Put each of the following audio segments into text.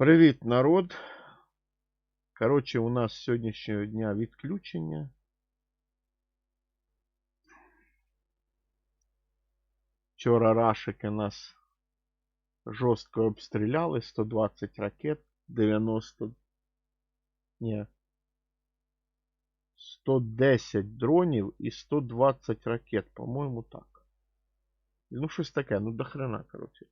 Привіт, народ. Коротше, у нас з сьогоднішнього дня відключення. Вчора рашики нас жорстко обстріляли. 120 ракет, 90. Ні. 110 дронів і 120 ракет, по-моєму, так. Ну, щось таке, ну до хрена, коротше.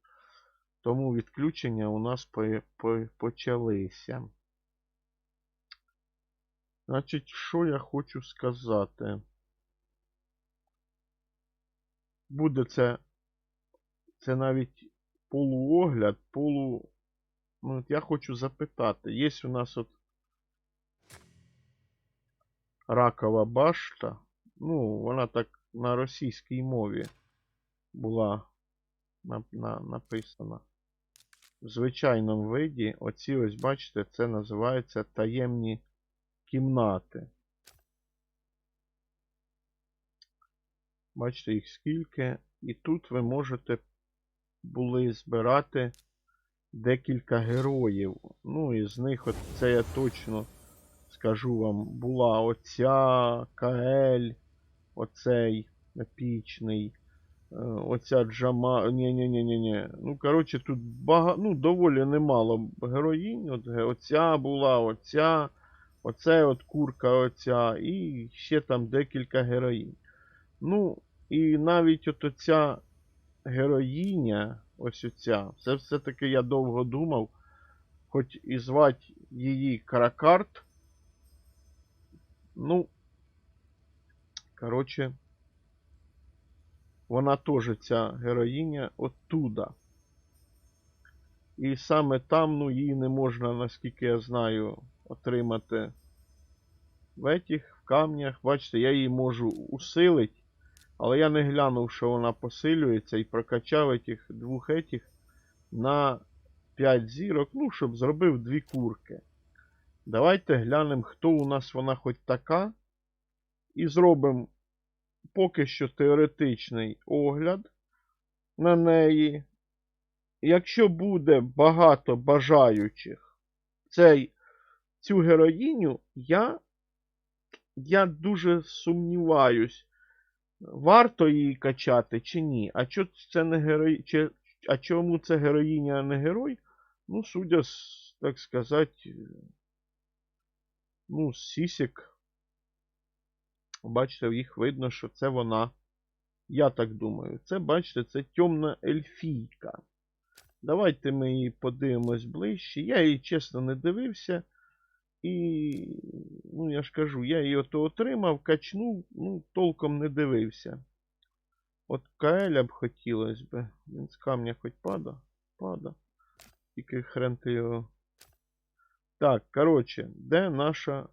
Тому відключення у нас по, по, почалися. Значить, що я хочу сказати? Буде це, це навіть полуогляд, полу. Ну, от я хочу запитати, є у нас от ракова башта. Ну, вона так на російській мові була на, на, написана. В звичайному виді, оці ось, бачите, це називається таємні кімнати. Бачите, їх скільки. І тут ви можете були збирати декілька героїв. Ну, із них, от це я точно скажу вам, була оця КЛ, оцей епічний. Е, Оця Джама. ні ні ні ні Ну, коротше, тут бага... ну, доволі немало героїнь. От, оця була, оця, оце от курка оця, і ще там декілька героїнь. Ну, і навіть от оця героїня, ось оця, це все-таки я довго думав, хоч і звати її Каракарт. Ну, коротше, вона теж ця героїня оттуда. І саме там, ну, її не можна, наскільки я знаю, отримати в етіх, в камнях. Бачите, я її можу усилити, але я не глянув, що вона посилюється і прокачав этих двох етіх на 5 зірок, ну, щоб зробив дві курки. Давайте глянемо, хто у нас вона хоч така. І зробимо поки що теоретичний огляд на неї. Якщо буде багато бажаючих цей, цю героїню, я, я дуже сумніваюсь, варто її качати чи ні. А чо це не герой, чи, а чому це героїня, а не герой? Ну, судя, так сказати, ну, сісік. Бачите, їх видно, що це вона. Я так думаю. Це, бачите, це темна ельфійка. Давайте ми її подивимось ближче. Я її, чесно, не дивився. І, ну, я ж кажу, я її ото отримав, качнув, ну, толком не дивився. От Каеля б хотілося б. Він з камня хоч пада? Пада. Тільки хрен ти його. Так, коротше, де наша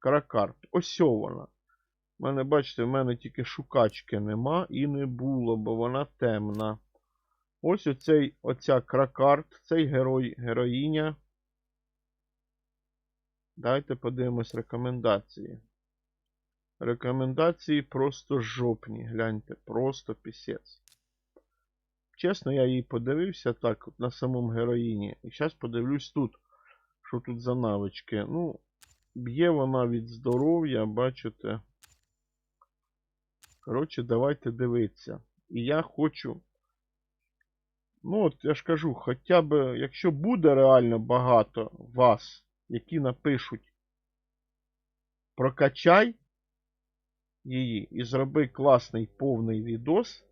Каракарт. Ось вона. У мене, бачите, в мене тільки шукачки нема і не було, бо вона темна. Ось оцей, оця кракарт, цей герой, героїня. Давайте подивимось рекомендації. Рекомендації просто жопні. Гляньте, просто пісець. Чесно, я її подивився так, на самому героїні. І зараз подивлюсь тут, що тут за навички. Ну, Б'є вона від здоров'я, бачите. Коротше, давайте дивитися. І я хочу. Ну, от я ж кажу, хоча б, якщо буде реально багато вас, які напишуть прокачай її і зроби класний повний відос.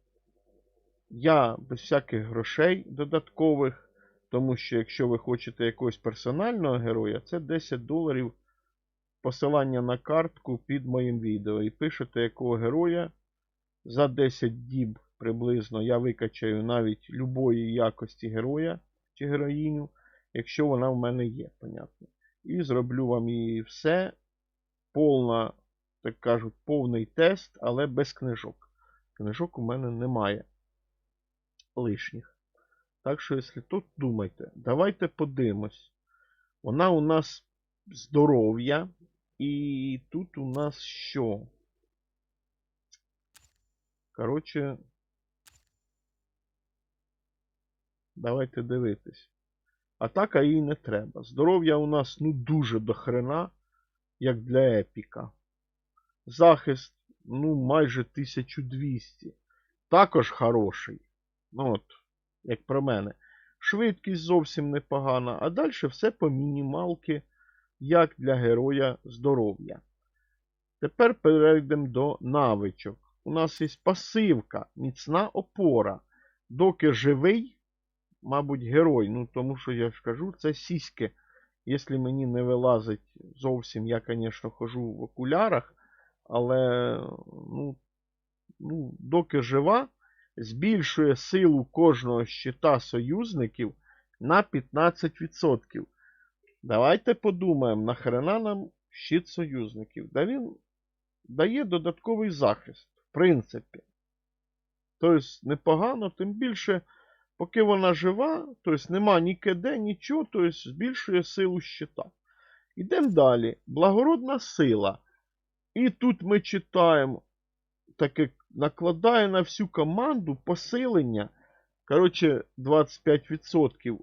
Я без всяких грошей додаткових, тому що якщо ви хочете якогось персонального героя, це 10 доларів посилання на картку під моїм відео. І пишете, якого героя за 10 діб приблизно я викачаю навіть любої якості героя чи героїню, якщо вона в мене є, понятно. І зроблю вам її все. Повна, так кажуть, повний тест, але без книжок. Книжок у мене немає лишніх. Так що, якщо тут думайте, давайте подивимось. Вона у нас здоров'я. І тут у нас що? Коротше, давайте дивитись. Атака їй не треба. Здоров'я у нас ну дуже до хрена, як для епіка. Захист, ну, майже 1200. Також хороший. Ну от, як про мене. Швидкість зовсім непогана, а далі все по мінімалки, як для героя здоров'я. Тепер перейдемо до навичок. У нас є пасивка, міцна опора. Доки живий, мабуть, герой. Ну, тому що я ж кажу, це сіськи. Якщо мені не вилазить зовсім, я, звісно, хожу в окулярах, але ну, ну, доки жива, збільшує силу кожного щита союзників на 15%. Давайте подумаємо, нахрена нам щит союзників. Да він дає додатковий захист, в принципі. Тобто, непогано, тим більше, поки вона жива, тобто нема ні КД, нічого, тобто збільшує силу щита. Ідемо далі. Благородна сила. І тут ми читаємо, таке накладає на всю команду посилення. Коротше, 25%.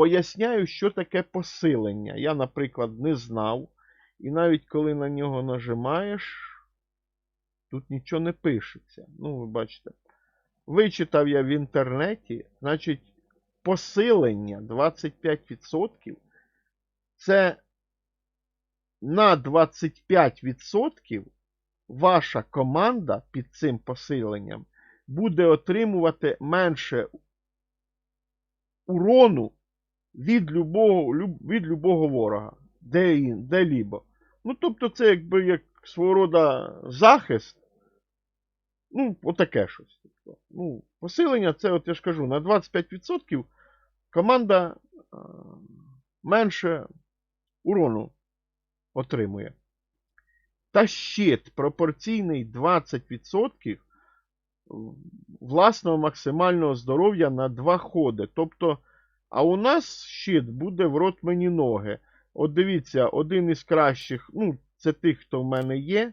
Поясняю, що таке посилення. Я, наприклад, не знав. І навіть коли на нього нажимаєш, тут нічого не пишеться. Ну, ви бачите. Вичитав я в інтернеті, значить, посилення 25% це на 25% ваша команда під цим посиленням буде отримувати менше урону від любого, люб- від любого ворога. Де, ін- де-лібо. Ну, тобто, це якби як свого рода захист. Ну, отаке щось. Тобто, ну, посилення це, от я ж кажу, на 25% команда а, менше урону отримує. Та щит пропорційний 20% власного максимального здоров'я на 2 ходи. Тобто, а у нас щит буде в рот мені ноги. От дивіться, один із кращих, ну, це тих, хто в мене є,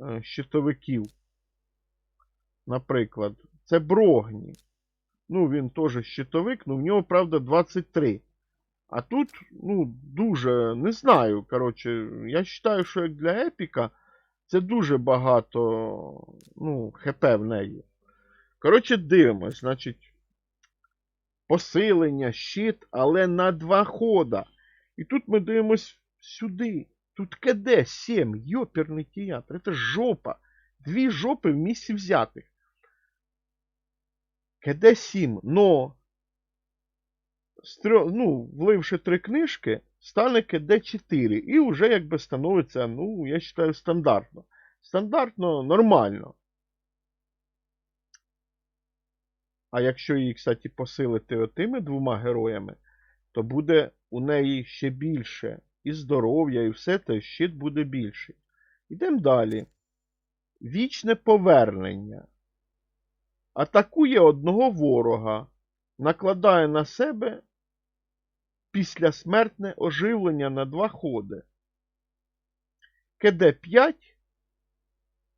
е, щитовиків. Наприклад, це Брогні. Ну, він теж щитовик, ну в нього, правда, 23. А тут, ну, дуже, не знаю. Коротше, я вважаю, що як для епіка це дуже багато ну, ХП в неї. Коротше, дивимось, значить, посилення, щит, але на два хода. І тут ми дивимось сюди. Тут КД 7, йоперний театр. Це жопа. Дві жопи в місці взятих. КД 7, но ну, вливши три книжки, стане КД 4. І вже якби становиться, ну, я вважаю, стандартно. Стандартно нормально. А якщо її, кстати, посилити отими двома героями, то буде у неї ще більше. І здоров'я, і все те щит буде більший. Ідемо далі. Вічне повернення. Атакує одного ворога, накладає на себе післясмертне оживлення на два ходи. КД 5.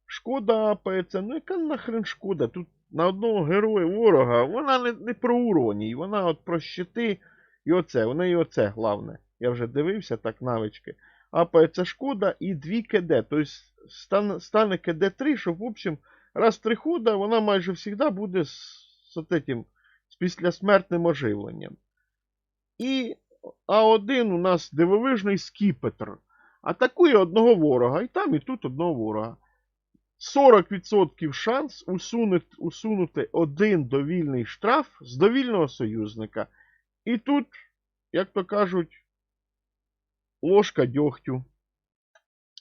Шкода апається. Ну, яка нахрен шкода? Тут на одного героя ворога, вона не, не про уроній, вона от про щити і оце. У неї оце головне. Я вже дивився так навички. Апається шкода і 2 КД. Тобто стане, стане КД 3, що в общем, раз три хода, вона майже завжди буде з, з, от этим, з післясмертним оживленням. І А1 у нас дивовижний скіпетр. Атакує одного ворога, і там, і тут одного ворога. 40% шанс усунути, усунути один довільний штраф з довільного союзника. І тут, як то кажуть, ложка дьогтю.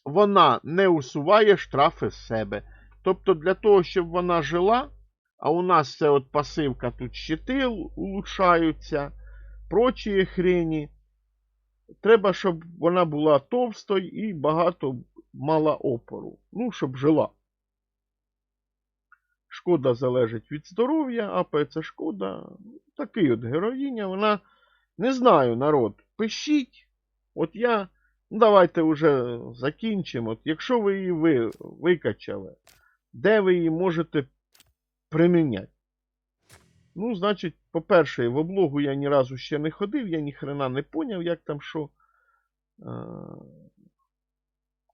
Вона не усуває штрафи з себе. Тобто, для того, щоб вона жила, а у нас це от пасивка, тут щити улучшаються, прочі хрені. Треба, щоб вона була товстою і багато мала опору. Ну, щоб жила. Шкода залежить від здоров'я, АП це шкода. Такий от героїня, вона. Не знаю, народ. Пишіть. От я. Ну, давайте вже закінчимо. От якщо ви її ви, викачали, де ви її можете приміняти? Ну, значить, по-перше, в облогу я ні разу ще не ходив, я ні хрена не поняв, як там що.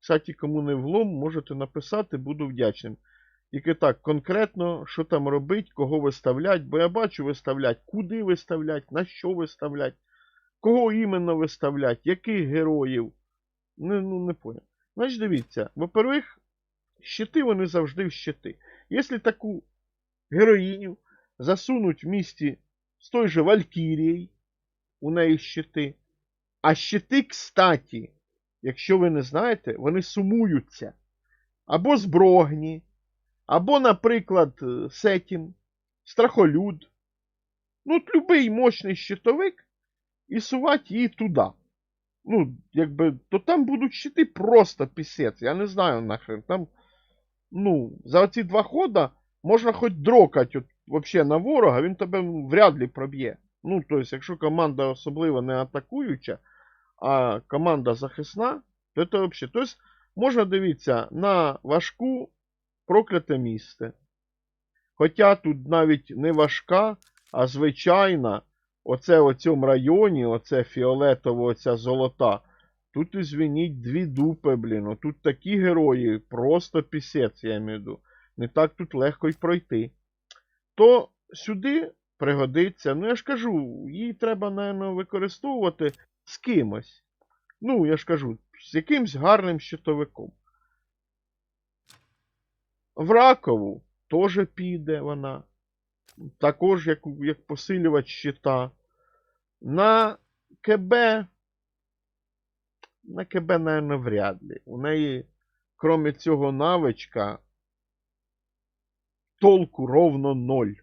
Кстати, кому не влом, можете написати, буду вдячним. Тільки так, конкретно, що там робить, кого виставлять, бо я бачу виставлять, куди виставлять, на що виставлять, кого іменно виставлять, яких героїв. Не, ну, не поняв. Значить, дивіться, во-первых, щити вони завжди в щити. Якщо таку героїню засунуть в місті з той же Валькірією, у неї щити. А щити, кстати, якщо ви не знаєте, вони сумуються. Або з Брогні, або, наприклад, е, Сетім, Страхолюд. Ну, от любий мощний щитовик і сувати її туди. Ну, якби, то там будуть щити просто пісець. Я не знаю нахрен. Там, ну, за оці два хода можна хоч дрокать от, вообще на ворога, він тебе вряд ли проб'є. Ну, тобто, якщо команда особливо не атакуюча, а команда захисна, то це взагалі. Тобто, можна дивитися на важку прокляте місце. Хоча тут навіть не важка, а звичайна, оце в цьому районі, оце фіолетово, оця золота. Тут, извиніть, дві дупи, блін. О, Тут такі герої, просто пісець, я виду. Не так тут легко й пройти. То сюди пригодиться. Ну, я ж кажу, її треба, напевно, використовувати з кимось. Ну, я ж кажу, з якимсь гарним щитовиком. В ракову теж піде вона. Також як, як посилювач щита. На КБ. На КБ, напевно, вряд ли. У неї, крім цього навичка, толку ровно ноль.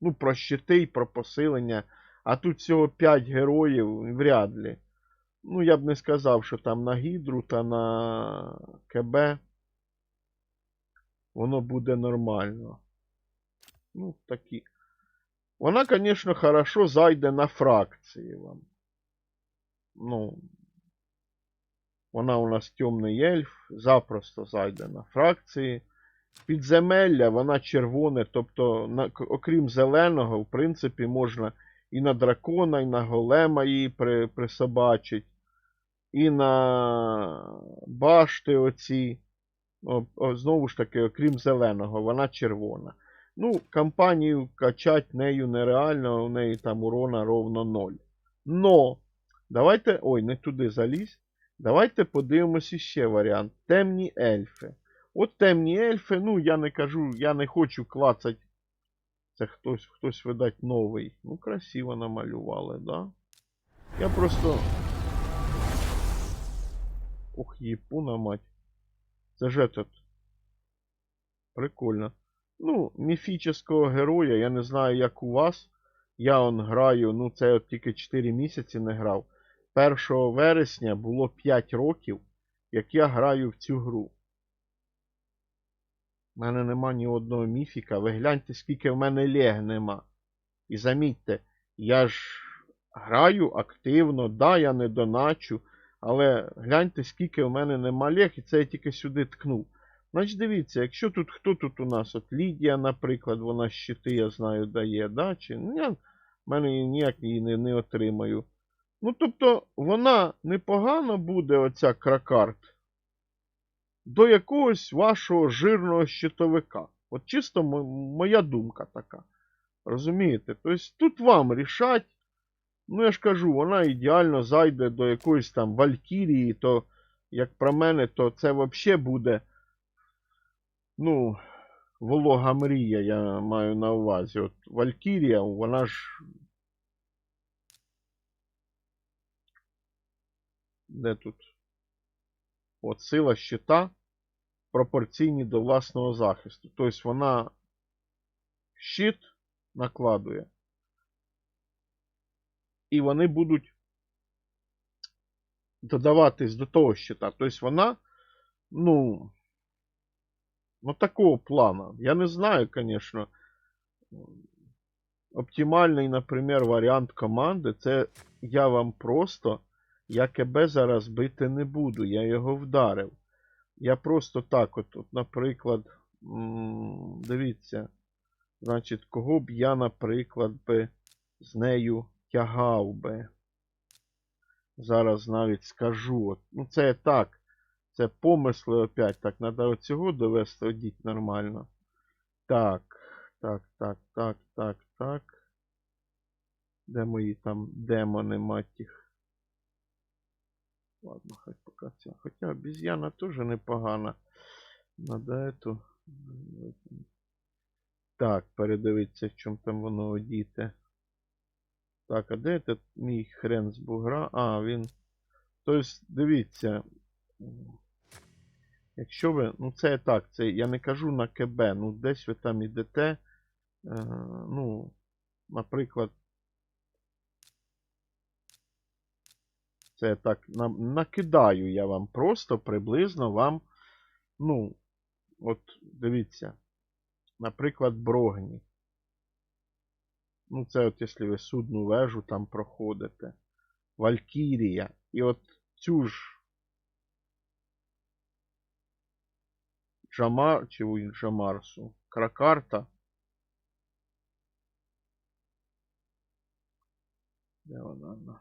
Ну, про щити і про посилення. А тут всього 5 героїв, вряд ли. Ну, я б не сказав, що там на Гідру та на КБ воно буде нормально. Ну, такі. Вона, звісно, хорошо зайде на фракції вам. Ну, вона у нас темний ельф, запросто зайде на фракції. Підземелля, вона червоне, тобто, на, окрім зеленого, в принципі, можна і на дракона, і на голема її при, присобачить, і на башти оці. Знову ж таки, окрім зеленого, вона червона. Ну, кампанію качать нею нереально, у неї там урона ровно 0. Но, давайте. Ой, не туди залізь. Давайте подивимось іще варіант. Темні ельфи. От темні ельфи, ну я не кажу, я не хочу клацать. Це хтось, хтось видать новий. Ну, красиво намалювали, да? Я просто. Ох, їпуна мать. Це ж этот. Прикольно. Ну, міфічного героя, я не знаю, як у вас. Я он граю, ну це от тільки 4 місяці не грав. 1 вересня було 5 років, як я граю в цю гру. У мене нема ні одного міфіка. Ви гляньте, скільки в мене лег нема. І замітьте, я ж граю активно, да, я не доначу, але гляньте, скільки в мене нема лег, і це я тільки сюди ткнув. Значить, дивіться, якщо тут хто тут у нас? От Лідія, наприклад, вона щити, я знаю, дає, да? Чи я в мене її ніяк її не, не отримаю. Ну, тобто, вона непогано буде, оця кракарт, до якогось вашого жирного щитовика. От чисто моя думка така. Розумієте? Тобто тут вам рішать. Ну, я ж кажу, вона ідеально зайде до якоїсь там Валькірії, то, як про мене, то це взагалі буде. Ну, волога мрія, я маю на увазі. От Валькірія, вона ж. Де тут? От сила щита пропорційні до власного захисту. Тобто вона щит накладує. І вони будуть додаватись до того щита. Тобто вона, ну, ну такого плана. Я не знаю, звісно. Оптимальний, наприклад, варіант команди це я вам просто. Я КБ зараз бити не буду, я його вдарив. Я просто так, от, от наприклад, дивіться, Значить, кого б я, наприклад, би з нею тягав би. Зараз навіть скажу. Ну, це так. Це помисли опять. Так, треба оцього довести одіть нормально. Так, так, так, так, так, так. Де мої там демони, мать їх? Ладно, хай поки ця. Хоча обіз'яна теж непогана. Надо эту. Так, передивитися, в чому там воно одіте. Так, а де этот мій хрен з бугра? А, він. Тобто, дивіться. Якщо ви. Ну, це так, це я не кажу на КБ, ну десь ви там ідете. Е, ну, наприклад. Це так на, накидаю я вам просто приблизно вам. Ну, от дивіться. Наприклад, Брогні. Ну, це от якщо ви судну вежу там проходите. Валькірія. І от цю ж Джамар, чи Джамарсу, Кракарта. Де вона?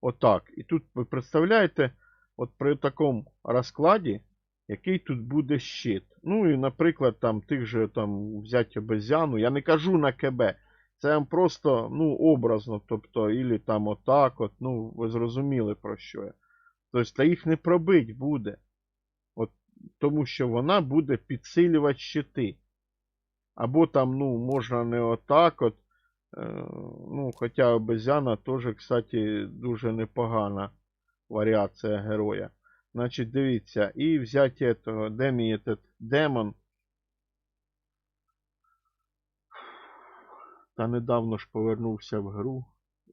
Отак. І тут ви представляєте, от при такому розкладі, який тут буде щит. Ну і, наприклад, там тих же там взяти обезьяну. Я не кажу на КБ. Це вам просто, ну, образно, тобто, ілі там отак от, ну, ви зрозуміли про що я. Тобто, та їх не пробить буде. От, тому що вона буде підсилювати щити. Або там, ну, можна не отак от. Е, ну, хоча обезьяна теж, кстати, дуже непогана варіація героя. Значить, дивіться, і взяти этого, де мій этот демон. Та недавно ж повернувся в гру.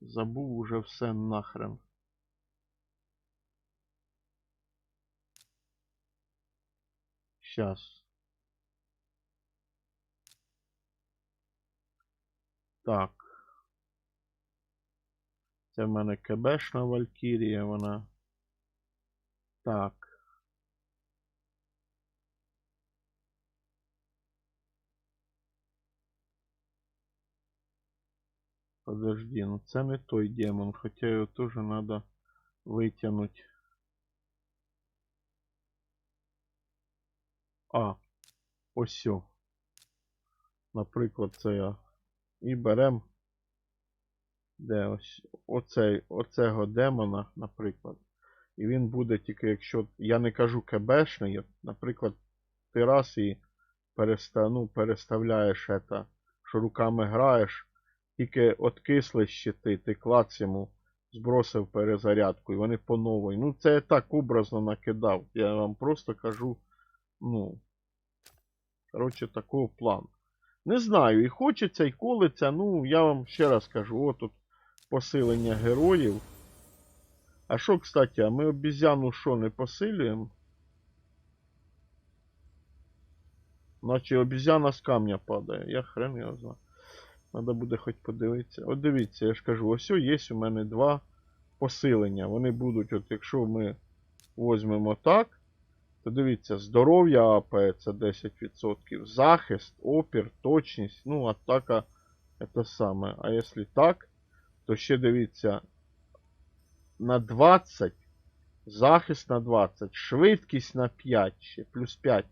Забув уже все нахрен. Щас. Так. Це в мене КБшна Валькірія, вона. Так. Подожди, ну це не той демон, хоча його теж треба витягнути. А, ось. о. Наприклад, це я. І берем. Де ось оцей, оцего демона, наприклад. І він буде тільки, якщо. Я не кажу КБшний, от, наприклад, ти раз і переста, ну, переставляєш это, що руками граєш, тільки откисли щити, ти клац йому збросив перезарядку, і вони по новій. Ну, це я так образно накидав. Я вам просто кажу, ну. Коротше, такого плану. Не знаю, і хочеться, і колиться. Ну, я вам ще раз кажу, от тут посилення героїв. А що, кстати, а ми обізяну що, не посилюємо? Наче обізяна з камня падає. Я хрен його знаю. Треба буде хоч подивитися. От дивіться, я ж кажу, ось є у мене два посилення. Вони будуть, от якщо ми візьмемо так, то дивіться, здоров'я апається 10%, захист, опір, точність, ну, атака це саме. А якщо так, то ще дивіться на 20, захист на 20, швидкість на 5 ще, плюс 5.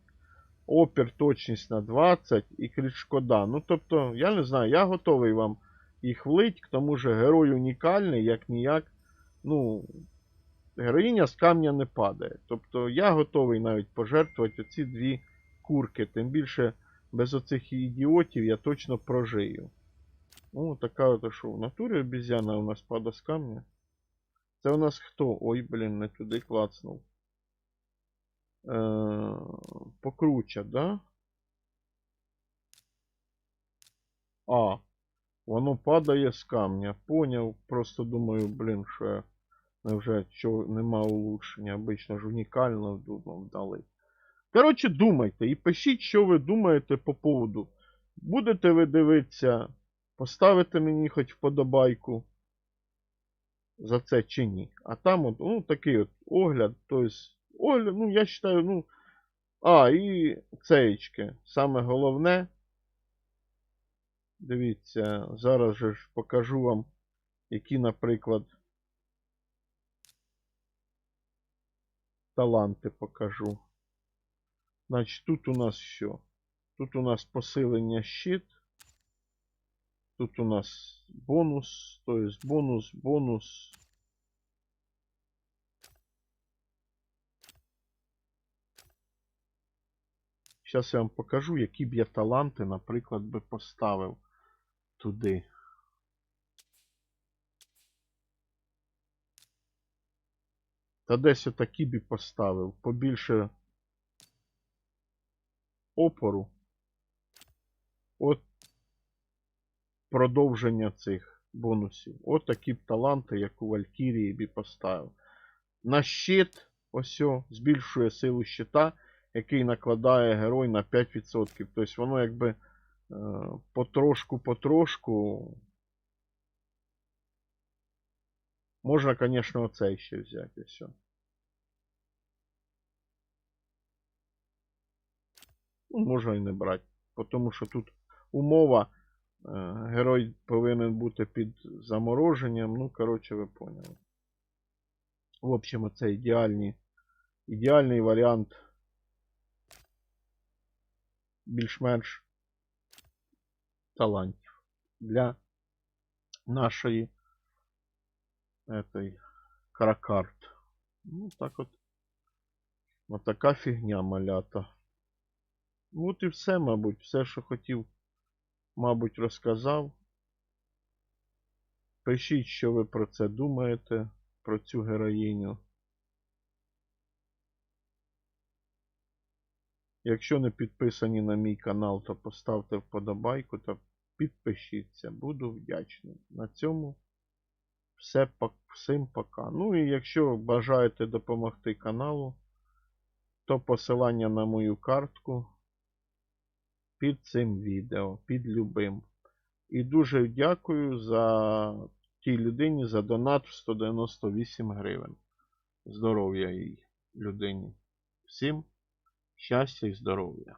Опір, точність на 20 і крит. Ну, тобто, я не знаю, я готовий вам їх влить, к тому же герой унікальний, як ніяк. Ну, героїня з камня не падає. Тобто я готовий навіть пожертвувати оці дві курки. Тим більше без оцих ідіотів я точно прожию. О, така от що. В натурі обізяна у нас падає з камня. Це у нас хто? Ой, блін, не туди клацнув. Е, покруче, да? А, воно падає з камня. Поняв. Просто думаю, блін, що я невже що нема улучшення. Обично ж унікально думав дали. Коротше, думайте і пишіть, що ви думаєте по поводу. Будете ви дивитися, поставите мені хоч вподобайку за це чи ні. А там от, ну, такий от огляд, тобто, огляд, ну, я вважаю, ну, А, і цеєчки. Саме головне. Дивіться, зараз же ж покажу вам, які, наприклад, таланти покажу. Значить, тут у нас що? Тут у нас посилення щит. Тут у нас бонус, то есть бонус, бонус. Зараз я вам покажу, які б я таланти, наприклад, би поставив туди. Та десь отакі б поставив. Побільше опору. От продовження цих бонусів. От такі б таланти, як у Валькірії б і поставив. На щит, ось, о, збільшує силу щита, який накладає герой на 5%. Тобто воно якби е, потрошку-потрошку. Можна, звісно, оцей ще взяти. Все. Ну, можна і не брати. Тому що тут умова. Е, Герой повинен бути під замороженням. Ну, коротше, ви поняли. В общем, це ідеальні, ідеальний варіант більш-менш талантів для нашої этой каракарт. Ну, так от. От така фігня малята. От і все, мабуть, все, що хотів, мабуть, розказав. Пишіть, що ви про це думаєте, про цю героїню. Якщо не підписані на мій канал, то поставте вподобайку та підпишіться. Буду вдячний. На цьому все, всім пока. Ну і якщо бажаєте допомогти каналу, то посилання на мою картку під цим відео, під любим. І дуже дякую за тій людині за донат в 198 гривень. Здоров'я їй людині. Всім щастя і здоров'я.